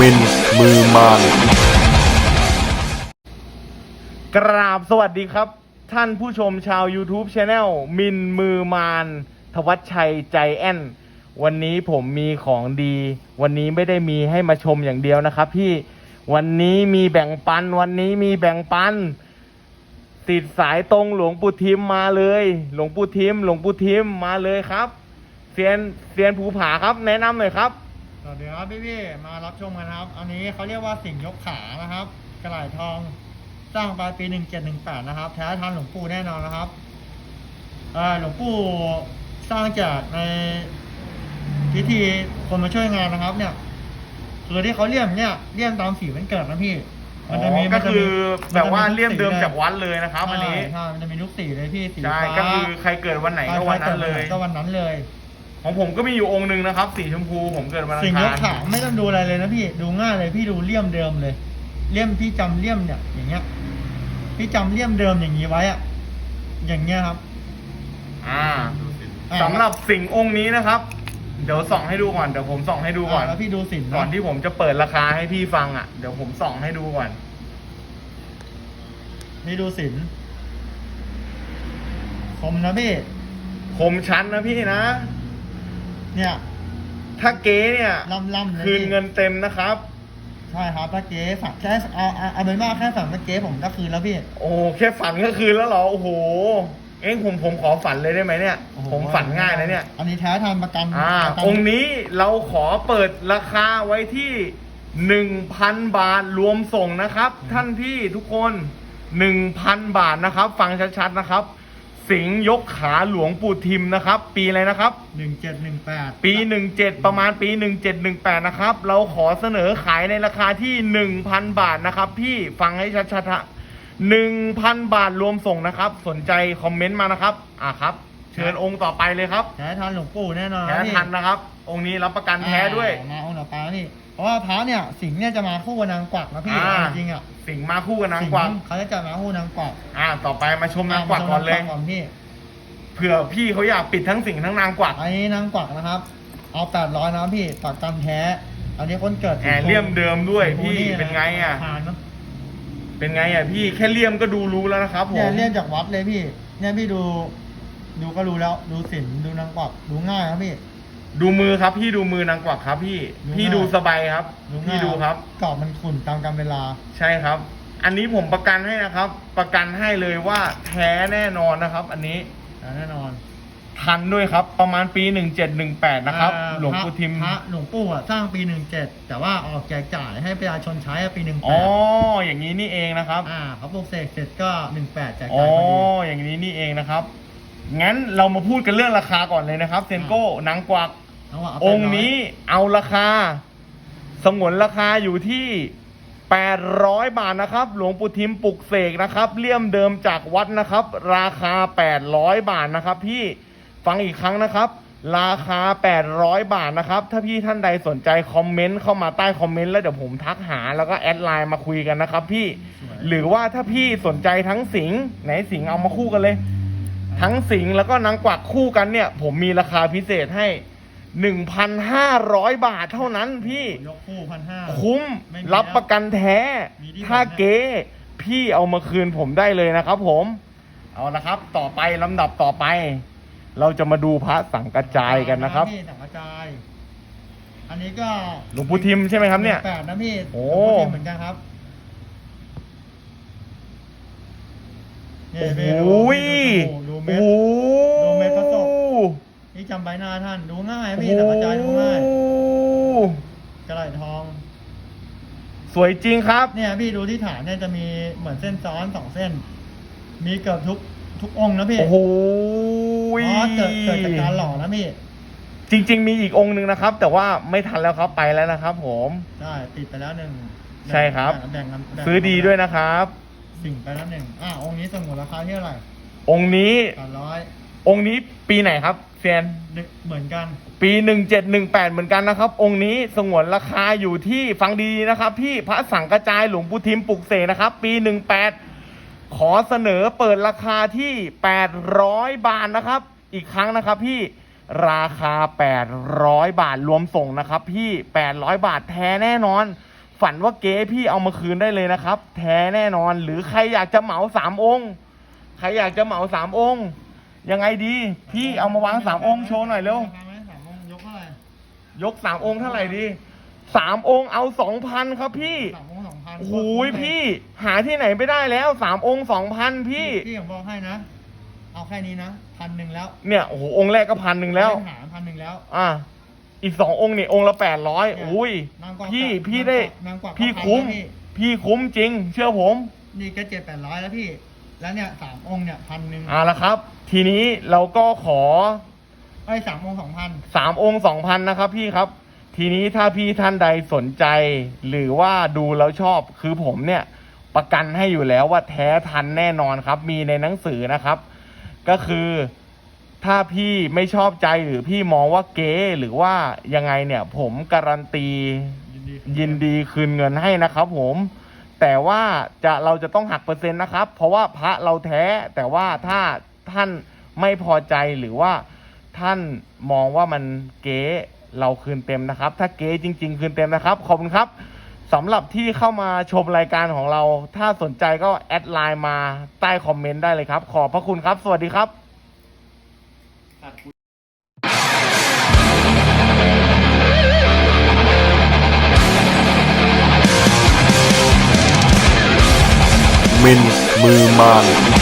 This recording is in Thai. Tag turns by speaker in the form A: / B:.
A: มินมือมาน
B: กราบสวัสดีครับ ท่านผู้ชมชาว YouTube Channel มินมือมานทวัชชัยใจแอนวันนี้ผมมีของดี วันนี้ไม่ได้มีให้มาชมอย่างเดียวนะครับพี่วันนี้มีแบ่งปัน วันนี้มีแบ่งปัน ติดสายตรงหลวงปู่ทิมมาเลย หลวงปู่ทิม หลวงปู่ทิมมาเลยครับเซียนเซียนภูผาครับ แนะนำหน่อยครับ
C: วัสดีครับพี่พี่ๆมารับชมกันครับ อันนี้เขาเรียกว่าสิ่งยกขานะครับ กระไหล่ทองสร้างปลายปีหนึ่งเจ็ดหนึ่งแปดนะครับ แท้ทันหลวงปู่แน่นอนนะครับเอ่อหลวงปู่สร้างจากในพิธีคนมาช่วยงานนะครับ เนี่ยคือที่เขาเลี่ยมเนี่ยเลี่ยมตามสีมันเกิดนะพี่
B: อ๋
C: จะมี
B: อก็คือแบบว่า
C: มันจะ
B: เลี่ยมเดิม
C: ทุ
B: จากวัดเลยนะครับอันนี้
C: ใช่ใช่มันจะมีทุกสีเลยพี่สี
B: ใช่
C: ฟ้า
B: ก็คือใครเกิดวันไหนก็วันนั้นเลย
C: ก็วันนั้นเลย
B: ของผมก็มีอยู่องค์หนึ่งนะครับ สีชมพูผมเกิดวันอั
C: สิ่ง
B: ง
C: ย
B: คากร
C: ขาไม่ต้องดูอะไรเลยนะพี่ดูง่ายเลยพี่ดูเลี่ยมเดิมเลย เลี่ยมพี่จำเลี่ยมเนี่ยอย่างเงี้ย พี่จำเลี่ยมเดิมอย่างนี้ไว้อะอย่างเงี้ยครับ
B: อ่า
C: อ่า
B: สำหรับสิ่งองค์นี้นะครับ เดี๋ยวส่องให้ดูก่อนเดี๋ยวผมส่องให้ดูก่อน
C: อ่าแล้วพี่ดูสิน
B: ก่อนที่ผมจะเปิดราคาให้พี่ฟังอะเดี๋ยวผมส่องให้ดูก่อน
C: พี่ดูสินคมนะพี่
B: คมชั้นนะพี่นะ
C: เนี่ย
B: ถ้าเก๊เนี่ย
C: ล่ำล่ำๆเลย
B: คืน
C: พี่
B: เงินเต็มนะครับ
C: ใช่ครับถ้าเก๊สั่งแค่เอาเอาเอาเป็นว่าแค่สั่งถ้าเก๊ผมก็คืนแล้วพี่
B: โอ้แค่ฝันก็คืนแล้วเหรอโอ้โหเอ็งผมผมขอฝันเลยได้ไหมเนี่ย
C: โอ้โห
B: ผมฝันง่ายนะเนี่ย
C: อันนี้แท้ทันประกัน
B: อ่า
C: ประกั
B: องค์นี้เราขอเปิดราคาไว้ที่หนึ่งพันบาทรวมส่งนะครับ ท่านพี่ทุกคนหนึ่งพันบาทนะครับ ฟังชัดๆนะครับ สิงห์ยกขาหลวงปู่ทิมนะครับ ปีอะไรนะครับ
C: หนึ่งเจ็ดหนึ่งแปด
B: ปี 17 ประมาณปี 1718 นะครับ เราขอเสนอขายในราคาที่ 1,000 บาทนะครับ พี่ฟังให้ชัดๆฮะ1,000 บาทรวมส่งนะครับ สนใจคอมเมนต์มานะครับ อะครับเชิญองค์ต่อไปเลยครับ
C: แท้ทันหลวงปู่แน่นอน
B: แท้
C: พี่
B: ทันนะครับ องค์นี้รับประกันแท้ด้วย
C: อ่ามาองค์ต่อไปนี่เพราะว่าพระเนี่ยสิงห์เนี่ยจะมาคู่กับนางกวักนะพี่
B: อ่า
C: จริงๆอะ
B: สิงห์มาคู่กับนางกวัก
C: สิห์เขาจะจัดมาคู่นางกวัก
B: อ่า ต่อไปมาชมนางกวักก่อนเลยา
C: มาชมางก่อนพี่
B: เผื่อพี่เขาอยากปิดทั้งสิงห์ทั้งนางกวัก
C: อันนี้นางกวักนะครับ เอาแปดร้อยนะพี่ตัดกันแท้อันนี้คนเกิด
B: แหมเลี่ยมเดิมด้วย
C: สีชมพู
B: พี่ะเป็นไงอะ
C: ผ่านเนอะ
B: เป็นไงอะพี่แค่เลี่ยมก็ดูรู้แล้วนะครับผ
C: เนี่ย
B: ม
C: เลี่ยมจากวัดเลยพี่เนี่ยพี่ดู ดูก็รู้แล้ว ดูสินดูนางกวักดูง่ายครับพี่
B: ดูมือครับ พี่ดูมือนางกวักครับ พี่
C: ดู
B: พี่
C: ง่าย
B: ดูสบายครับ
C: ง่าย
B: พี่ดูครับ
C: กรอบมันขุ่นตามกาลเวลา
B: ใช่ครับ อันนี้ผมประกันให้นะครับ ประกันให้เลยว่าแท้แน่นอนนะครับ อันนี้
C: แน่นอน
B: ทันด้วยครับ ประมาณปี 1718 นะครับ
C: อ่า
B: หลวงปู่ทิม
C: พระหลวงปู่อะสร้างปีหนึ่งเจ็ดแต่ว่าออกแจกจ่ายให้ประชาชนใช้อะปีหนึ่งแป
B: อ๋อ
C: ด
B: อย่างนี้นี่เองนะครับ
C: อ่าเขาปลูกเสกเสร็จก็หนึ่งแปดแจก
B: อ๋อ
C: จ่ายพอดี
B: อย่างนี้นี่เองนะครับ งั้นเรามาพูดกันเรื่องราคาก่อนเลยนะครับเซนโก้นางกวัก
C: เอาะเา
B: องค์
C: ไปร้ย
B: นี้เอาราคา สงวนราคาอยู่ที่ 800 บาทนะครับ หลวงปู่ทิมปลุกเสกนะครับ เลี่ยมเดิมจากวัดนะครับ ราคา 800 บาทนะครับ พี่ฟังอีกครั้งนะครับ ราคา 800 บาทนะครับ ถ้าพี่ท่านใดสนใจคอมเมนต์เข้ามาใต้คอมเมนต์แล้วเดี๋ยวผมทักหาแล้วก็แอดไลน์มาคุยกันนะครับ พี่ หรือว่าถ้าพี่สนใจทั้งสิงห์ไหนสิงห์เอามาคู่กันเลย ทั้งสิงห์แล้วก็นางกวักคู่กันเนี่ย ผมมีราคาพิเศษให้1,500บาทเท่านั้นพี่
C: ยกคู่พันห้า
B: คุ้ม
C: ไม่มี
B: รับประกันแท้
C: มีที่
B: ถ้า
C: ผมเนี่ย
B: เก๊พี่เอามาคืนผมได้เลยนะครับผม เอาละครับ ต่อไปลำดับต่อไป เราจะมาดูพระสังกระจายกันนะครับ
C: พี่สังกระจาย อันนี้ก็
B: หลวงปู่ทิมใช่ไหมครับเนี่ย
C: แปดนะพี่
B: โอ้
C: หลวงปู่ทิมเหมือนกันครับ
B: โอ้
C: นี่
B: โห
C: พี่ดูดู
B: โอ้
C: ดู
B: โห
C: เม็ดดูเม็ดพระศพนี่จำใบหน้าท่านดูง่าย
B: โอ้
C: พี่สังกระจายดูง่าย
B: โห
C: กระไหล่ทอง
B: สวยจริงครับ
C: เนี่ยพี่ดูที่ฐานเนี่ยจะมีเหมือนเส้นซ้อนสองเส้น มีเกือบทุกทุกองค์นะพี่
B: โอ้โห
C: อ๋อเกิดเกิดจากการหล่อนะพี่
B: จริง ๆ มีอีกองค์หนึ่งนะครับ แต่ว่าไม่ทันแล้วครับไปแล้วนะครับ ผม
C: ใช่ติดไปแล้วหนึ่ง
B: ใช่ครับ
C: แบ่งกันแบ่งกัน
B: ซื้อดีด้วยนะครับ
C: สิ่งไปแล้วหนึ่งอะองค์นี้สมุนราคาที่เท่าไหร่
B: องค์นี้
C: แปดร้อย
B: องค์นี้ปีไหนครับเซียน
C: เหมือนกัน
B: ปีหนึ่งเจ็ดหนึ่งแปดเหมือนกันนะครับ องค์นี้สงวนราคาอยู่ที่ฟังดีๆนะครับ พี่พระสังกระจายหลวงปู่ทิมปลุกเสกนะครับ ปีหนึ่งแปดขอเสนอเปิดราคาที่แปดร้อยบาทนะครับ อีกครั้งนะครับ พี่ราคาแปดร้อยบาทรวมส่งนะครับ พี่แปดร้อยบาทแท้แน่นอน ฝันว่าเก๊พี่เอามาคืนได้เลยนะครับ แท้แน่นอน หรือใครอยากจะเหมาสามองค์ ใครอยากจะเหมาสามองค์ ยังไงดี พี่เอามาวางสามองค์โชว์หน่อยเร็ว
C: ราคาไหมสามองค์ยกเท่าไหร่
B: ยกสามองค์เท่าไหร่ดีสามองค์เอาสองพันครับพี่
C: สามองค์สองพัน
B: โอ้ยพี่หาที่ไหนไม่ได้แล้วสามองค์สองพันพี่
C: พี่ผมบอกให้นะ เอาแค่นี้นะพันหนึ่งแล้ว
B: เนี่ยโอ้โหองค์แรกก็พันหนึ่งแล้ว
C: หาพันหนึ่งแล้ว
B: อะ อีกสององค์นี่องค์ละแปดร้อย
C: เนี่ย
B: อุ้ย
C: นางกวัก
B: พี่
C: กับ
B: พี่ได้
C: นางกวัก
B: พี่
C: ก็พัน
B: คุ้ม
C: แล้วพี่
B: พี่คุ้มจริง เชื่อผม
C: นี่ก็เจ็ดแปดร้อยแล้วพี่ แล้วเนี่ยสามองค์เนี่ยพันหนึ่ง
B: เอาละครับ ทีนี้เราก็ขอ
C: ไอ้ยสามองค์สองพัน
B: สามองค์สองพันนะครับพี่ครับ ทีนี้ถ้าพี่ท่านใดสนใจ หรือว่าดูแล้วชอบคือผมเนี่ย ประกันให้อยู่แล้วว่าแท้ทันแน่นอนครับ มีในหนังสือนะครับ ก็คือ ถ้าพี่ไม่ชอบใจหรือพี่มองว่าเก๊หรือว่ายังไงเนี่ย ผมการันตี
C: ยินดี
B: ยินดีคืนเงินให้นะครับ ผม แต่ว่าจะเราจะต้องหักเปอร์เซ็นต์นะครับ เพราะว่าพระเราแท้แต่ว่าถ้าท่านไม่พอใจหรือว่าท่านมองว่ามันเก๊เราคืนเต็มนะครับ ถ้าเก๊จริง ๆ คืนเต็มนะครับขอบคุณครับสำหรับที่เข้ามาชมรายการของเรา ถ้าสนใจก็แอดไลน์มาใต้คอมเมนต์ได้เลยครับ ขอบพระคุณครับ สวัสดีครับ
A: มินมือมาน